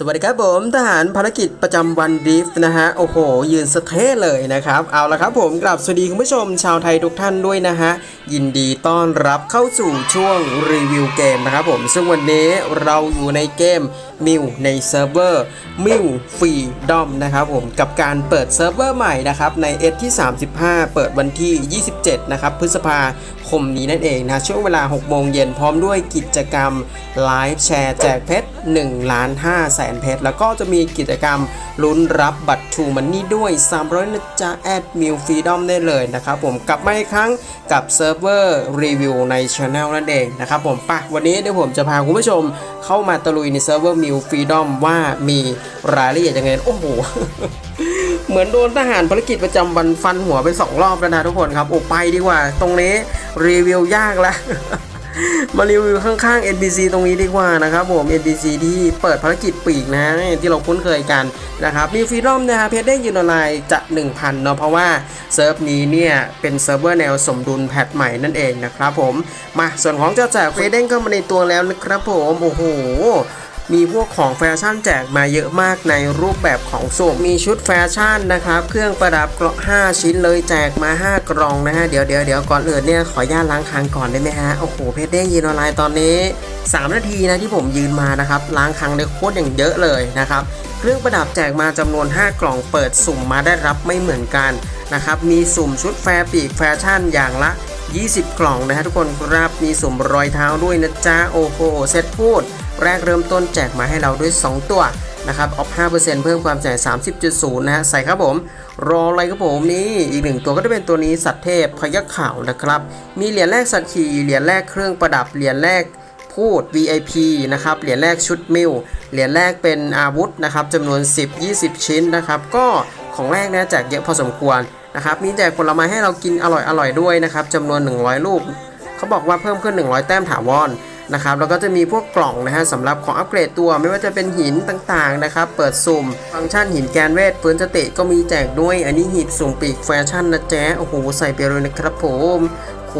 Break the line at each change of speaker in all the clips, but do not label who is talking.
สวัสดีครับผมทหารภารกิจประจำวันดิฟนะฮะโอ้โห ยืนสะเทเลยนะครับ เอาละครับผมกลับสวัสดีคุณผู้ชมชาวไทยทุกท่านด้วยนะฮะยินดีต้อนรับเข้าสู่ช่วงรีวิวเกมนะครับผมซึ่งวันนี้เราอยู่ในเกม มิวในเซิร์ฟเวอร์มิวฟรีดอมนะครับผมกับการเปิดเซิร์ฟเวอร์ใหม่นะครับใน S ที่ 35 เปิดวันที่ 27 นะครับพฤษภาคมนี้นั่นเองนะช่วงเวลา 6 โมงเย็นพร้อมด้วยกิจกรรมไลฟ์แชร์แจกเพชร1ล้าน5แสนเพชรแล้วก็จะมีกิจกรรมลุ้นรับบัตรทูมันนี่ด้วย 300นะจ๊ะแอดมิวฟรีดอมได้เลยนะครับผมกลับมาอีกครั้งกับเซิร์ฟเวอร์รีวิวในช anel นั่นเองนะครับผมปะวันนี้เดี๋ยวผมจะพาคุณผู้ชมเข้ามาตะลุยในเซิร์ฟเวอร์มิวฟรีดอมว่ามีรายละเอียดยังไง โอ้โห เหมือนโดนทหารภารกิจประจำวันฟันหัวไปสองรอบแล้วนะทุกคนครับ โอ้ไปดีกว่า ตรงนี้รีวิวยากละมารีวิวข้างๆ NPC ตรงนี้ดีกว่านะครับผม NPC ที่เปิดภารกิจปีกนะที่เราคุ้นเคยกันนะครับมีฟรีดอมนะฮะเพจได้ยืนออนไลน์จะ 1,000เนาะเพราะว่าเซิร์ฟนี้เนี่ย เป็นเซิร์ฟเวอร์แนวสมดุลแพทใหม่นั่นเองนะครับผม มาส่วนของเจ้าแจกเฟรเด้งเข้ามาในตัวแล้วนะครับผม โอ้โห มีพวกของแฟชั่นแจกมาเยอะมากในรูปแบบของสุ่มมีชุดแฟชั่นนะครับ เครื่องประดับเกราะ5ชิ้นเลยแจกมา 5 กล่องนะฮะ เดี๋ยวเดี๋ยวเดี๋ยวก่อนอื่นเนี่ยขออนุญาตล้างคางก่อนได้ไหมฮะ โอ้โห เพจเด้งยืนออนไลน์ตอนนี้ 3 นาทีนะที่ผมยืนมานะครับ ล้างคางได้โคตรอย่างเยอะเลยนะครับ เครื่องประดับแจกมาจำนวน 5 กล่องเปิดสุ่มมาได้รับไม่เหมือนกันนะครับ มีสุ่มชุดแฟร์ปีกแฟชั่นอย่างละ 20 กล่องนะฮะทุกคนครับ มีสุ่มรอยเท้าด้วยนะจ๊ะ โอ้โห เซ็ตพูด แรกเริ่มต้นแจกมาให้เราด้วย 2 ตัวนะครับออฟ5%เพิ่มความจ่าย30.0 นะฮะ ใส่ครับผม รออะไรครับผมนี่ อีกหนึ่งตัวก็จะเป็นตัวนี้สัตว์เทพพยักขาวนะครับ มีเหรียญแรกสัตว์ขี่เหรียญแรกเครื่องประดับ เหรียญแรกพูด VIP นะครับ เหรียญแรกชุดมิล เหรียญแรกเป็นอาวุธนะครับจำนวน 10-20 ชิ้นนะครับ ก็ของแรกนะแจกเยอะพอสมควรนะครับ มีแจกผลไม้ให้เรากินอร่อยอร่อยๆด้วยนะครับจำนวน 100 ลูก เขาบอกว่าเพิ่มขึ้น 100 แต้มถาวร นะครับแล้วก็จะมีพวกกล่องนะฮะสำหรับของอัปเกรดตัวไม่ว่าจะเป็นหินต่างๆนะครับเปิดสุ่ม ฟังก์ชันหินแกนเวทฟื้นสติก็มีแจกด้วย อันนี้หีบสุ่มปีกแฟชั่นนะแจ๊ะโอ้โหใส่ไปเลยนะครับผมโห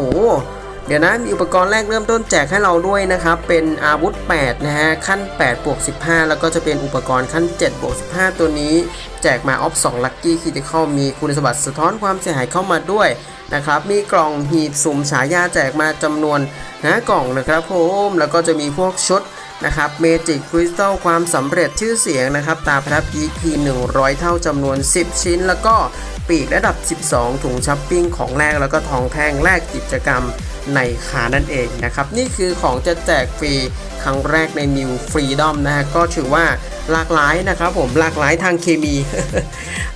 เดี๋ยวนะมีอุปกรณ์แรกเริ่มต้นแจกให้เราด้วยนะครับ เป็นอาวุธ 8 นะฮะ ขั้น8บวก15 แล้วก็จะเป็นอุปกรณ์ขั้น7บวก15 ตัวนี้ แจกมาออฟ2ลัคกี้คิติคอลมีคุณสมบัติสะท้อนความเสียหายเข้ามาด้วย นะครับ มีกล่องหีบสุ่มฉายาแจกมาจำนวนนะกล่องนะครับผมแล้วก็จะมีพวกชุดนะครับเมจิกคริสตัลความสำเร็จชื่อเสียงนะครับ ตาประทับ EP 100 เท่าจำนวน 10 ชิ้น แล้วก็ปีกระดับ 12 ถุงช้อปปิ้งของแรกแล้วก็ทองแท่งแลกกิจกรรมในคานั่นเองนะครับ นี่คือของจะแจกฟรีครั้งแรกใน New Freedom นะฮะก็ถือว่า หลากหลายนะครับผมหลากหลายทางเคมี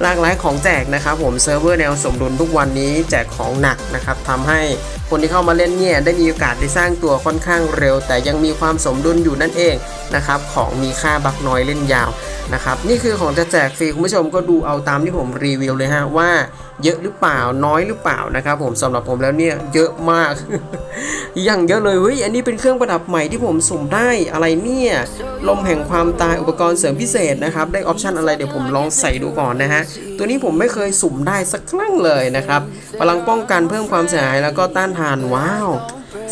หลากหลายของแจกนะครับผมเซิร์ฟเวอร์แนวสมดุลทุกวันนี้แจกของหนักนะครับทำให้คนที่เข้ามาเล่นเนี่ยได้มีโอกาสได้สร้างตัวค่อนข้างเร็ว แต่ยังมีความสมดุลอยู่นั่นเองนะครับของมีค่าบักน้อยเล่นยาว นะครับนี่คือของจะแจกฟรีคุณผู้ชมก็ดูเอาตามที่ผมรีวิวเลยฮะว่าเยอะหรือเปล่าน้อยหรือเปล่านะครับผมสำหรับผมแล้วเนี่ยเยอะมาก อย่างเยอะเลยเฮ้ยอันนี้เป็นเครื่องประดับใหม่ที่ผมสุ่มได้อะไรเนี่ยลมแห่งความตายอุปกรณ์เสริมพิเศษนะครับได้ออปชันอะไรเดี๋ยวผมลองใส่ดูก่อนนะฮะตัวนี้ผมไม่เคยสุ่มได้สักครั้งเลยนะครับพลังป้องกันเพิ่มความเสียหายแล้วก็ต้านทานว้าว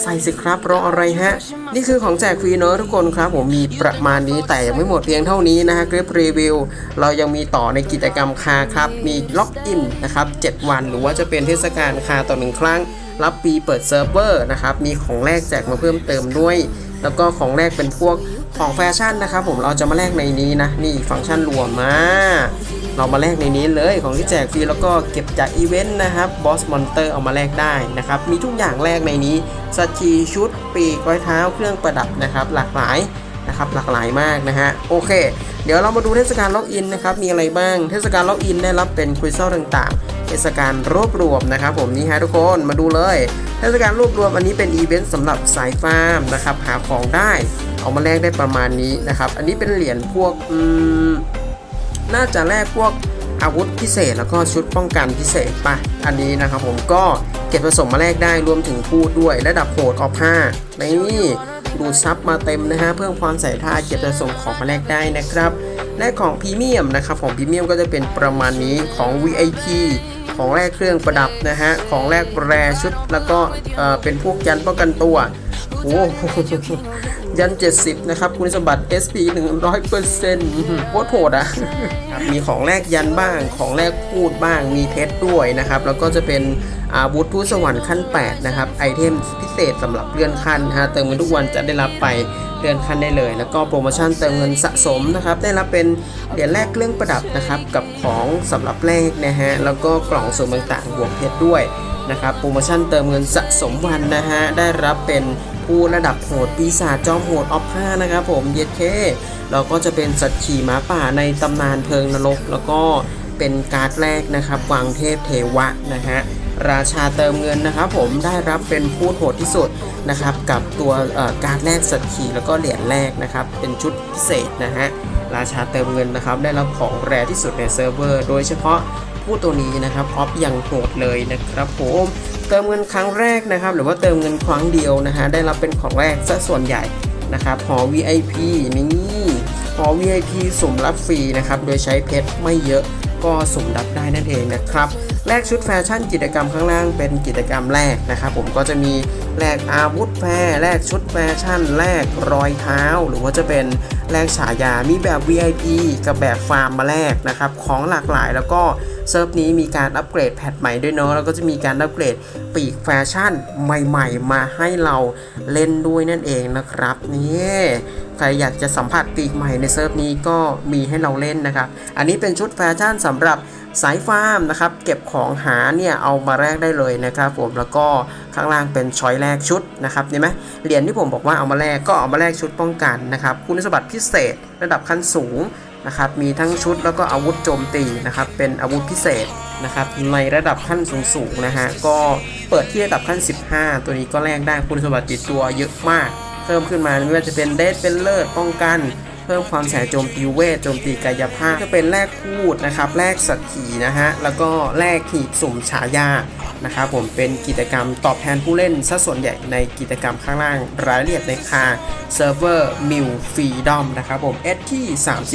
ใส่สิครับรออะไรฮะ นี่คือของแจกฟรีเนอะทุกคนครับ ผมมีประมาณนี้แต่ยังไม่หมดเพียงเท่านี้นะฮะคลิปรีวิว เรายังมีต่อในกิจกรรมคาครับ มีล็อกอินนะครับ 7 วัน หรือว่าจะเป็นเทศกาลคาต่อหนึ่งครั้ง รับปีเปิดเซิร์ฟเวอร์นะครับ มีของแรกแจกมาเพิ่มเติมด้วย แล้วก็ของแรกเป็นพวก ของแฟชั่นนะครับผมเราจะมาแลกในนี้นะ นี่ฟังก์ชันรวมมา เรามาแลกในนี้เลยของที่แจกฟรีแล้วก็เก็บจากอีเวนต์นะครับบอสมอนเตอร์เอามาแลกได้นะครับ มีทุกอย่างแลกในนี้สัชีชุด ปีกรอยเท้าเครื่องประดับนะครับ หลากหลายนะครับหลากหลายมากนะฮะโอเค เดี๋ยวเรามาดูเทศกาลล็อกอินนะครับมีอะไรบ้าง เทศกาลล็อกอินได้รับเป็นคริสตัลต่างๆ เทศกาลรวบรวมนะครับผมนี่ฮะทุกคนมาดูเลย เทศกาลรวบรวมอันนี้เป็นอีเวนต์สำหรับสายฟาร์มนะครับหาของได้ เอามาแลกได้ประมาณนี้นะครับ อันนี้เป็นเหรียญพวกน่าจะแลกพวกอาวุธพิเศษแล้วก็ชุดป้องกันพิเศษปะอันนี้นะครับผมก็เก็บผสมมาแลกได้รวมถึงพูดด้วยระดับโหดออฟ5นี่ดูดซับมาเต็มนะฮะเพิ่มความใส่ท่าเก็บผสมของมาแลกได้นะครับและของพรีเมียมนะครับของพรีเมียมก็จะเป็นประมาณนี้ของ VIP ของแรกเครื่องประดับนะฮะของแรกแรชุดแล้วก็เเป็นพวกยันป้องกันตัวโห ยัน 70 นะครับ คุณสมบัติ SP 100%โคตรโหดอะครับมีของแลกยันบ้าง ของแลกพูดบ้าง มีเพชรด้วยนะครับ แล้วก็จะเป็นอาวุธทูตสวรรค์ขั้น 8 นะครับ ไอเทมพิเศษสำหรับเลื่อนขั้นนะฮะเติมเงินทุกวันจะได้รับไปเลื่อนขั้นได้เลย แล้วก็โปรโมชั่นเติมเงินสะสมนะครับ ได้รับเป็นเหรียญแลกเครื่องประดับนะครับ กับของสำหรับแลกนะฮะ แล้วก็กล่องสุ่มต่างๆบวกเพชรด้วย นะครับโปรโมชั่นเติมเงินสะสมวันนะฮะ ได้รับเป็นผู้ระดับโหดปีศาจจอมโหดออฟ5นะครับผมเยดเคเราก็จะเป็นสัตว์ขี่ม้าป่าในตำนานเพลิงนรก แล้วก็เป็นการ์ดแรกนะครับวางเทพเทวะนะฮะราชาเติมเงินนะครับผมได้รับเป็นผู้โหดที่สุดนะครับกับตัวการ์ดแรกสัตว์ขี่แล้วก็เหรียญแรกนะครับเป็นชุดพิเศษนะฮะราชาเติมเงินนะครับได้รับของแรที่สุดในเซิร์ฟเวอร์ โดยเฉพาะ ผู้ตัวนี้นะครับออฟอย่างโหดเลยนะครับผมเติมเงินครั้งแรกนะครับ หรือว่าเติมเงินครั้งเดียวนะฮะได้รับเป็นของแรกซะส่วนใหญ่นะครับหอ VIP นี่หอ VIP สุ่มรับฟรีนะครับโดยใช้เพชรไม่เยอะก็สุ่มรับได้นั่นเองนะครับแลกชุดแฟชั่นกิจกรรมข้างล่างเป็นกิจกรรมแรกนะครับผมก็จะมีแลกอาวุธแฟร์แลกชุดแฟชั่นแลกรอยเท้า หรือว่าจะเป็น แลกฉายามีแบบ VIP กับแบบฟาร์มมาแลกนะครับของหลากหลายแล้วก็เซิร์ฟนี้มีการอัปเกรดแพทใหม่ด้วยเนาะแล้วก็จะมีการอัปเกรดปีกแฟชั่นใหม่ๆ มาให้เราเล่นด้วยนั่นเองนะครับนี่ใครอยากจะสัมผัสปีกใหม่ในเซิร์ฟนี้ก็มีให้เราเล่นนะครับ อันนี้เป็นชุดแฟชั่นสำหรับ สายฟาร์มนะครับเก็บของหาเนี่ยเอามาแลกได้เลยนะครับผมแล้วก็ข้างล่างเป็นช้อยแรกชุดนะครับเห็นไหมเหรียญที่ผมบอกว่าเอามาแลกก็เอามาแลกชุดป้องกันนะครับคุณสมบัติพิเศษระดับขั้นสูงนะครับมีทั้งชุดแล้วก็อาวุธโจมตีนะครับเป็นอาวุธพิเศษนะครับในระดับขั้นสูงๆนะฮะก็เปิดที่ระดับขั้น 15 ตัวนี้ก็แลกได้คุณสมบัติติดตัวเยอะมาก เพิ่มขึ้นมาไม่ว่าจะเป็นเดสเป็นเลิศป้องกัน พิ่มความแสโจมตีเวทโจมตีกายภาพจะเป็นแลกพูดนะครับแลกสัตว์ขีนะฮะแล้วก็แลกขีดสุ่มฉายานะครับผมเป็นกิจกรรมตอบแทนผู้เล่นซะส่วนใหญ่ในกิจกรรมข้างล่างรายละเอียดในคาเซิร์ฟเวอร์มิลฟรีดอมนะครับผมเอที่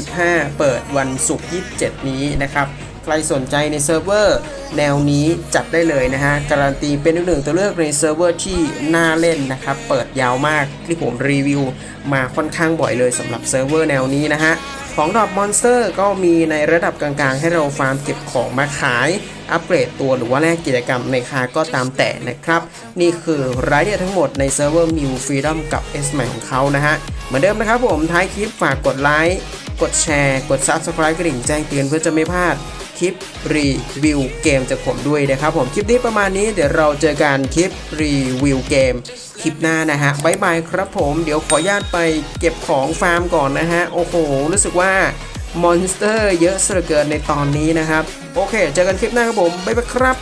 35 เปิดวันศุกร์27 นี้นะครับ ใครสนใจในเซิร์ฟเวอร์แนวนี้จัดได้เลยนะฮะ การันตีเป็นหนึ่งตัวเลือกในเซิร์ฟเวอร์ที่น่าเล่นนะครับ เปิดยาวมากที่ผมรีวิวมาค่อนข้างบ่อยเลยสำหรับเซิร์ฟเวอร์แนวนี้นะฮะของดรอปมอนสเตอร์ก็มีในระดับกลางๆ ให้เราฟาร์มเก็บของมาขาย อัปเกรดตัวหรือว่าแลกกิจกรรมในคาก็ตามแต่นะครับ นี่คือรายละเอียดทั้งหมดในเซิร์ฟเวอร์มิวฟรีดอมกับ S ใหม่ของเขานะฮะ เหมือนเดิมนะครับผมท้ายคลิปฝากกดไลค์ กดแชร์ กด Subscribe กระดิ่งแจ้งเตือนเพื่อจะไม่พลาด คลิปรีวิวเกมจากผมด้วยนะครับผมคลิปนี้ประมาณนี้เดี๋ยวเราเจอกันคลิปรีวิวเกมคลิปหน้านะฮะบายบายครับผมเดี๋ยวขออนุญาตไปเก็บของฟาร์มก่อนนะฮะโอ้โห รู้สึกว่ามอนสเตอร์เยอะเสือเกินในตอนนี้นะครับ โอเค เจอกันคลิปหน้าครับผม บ๊ายบายครับ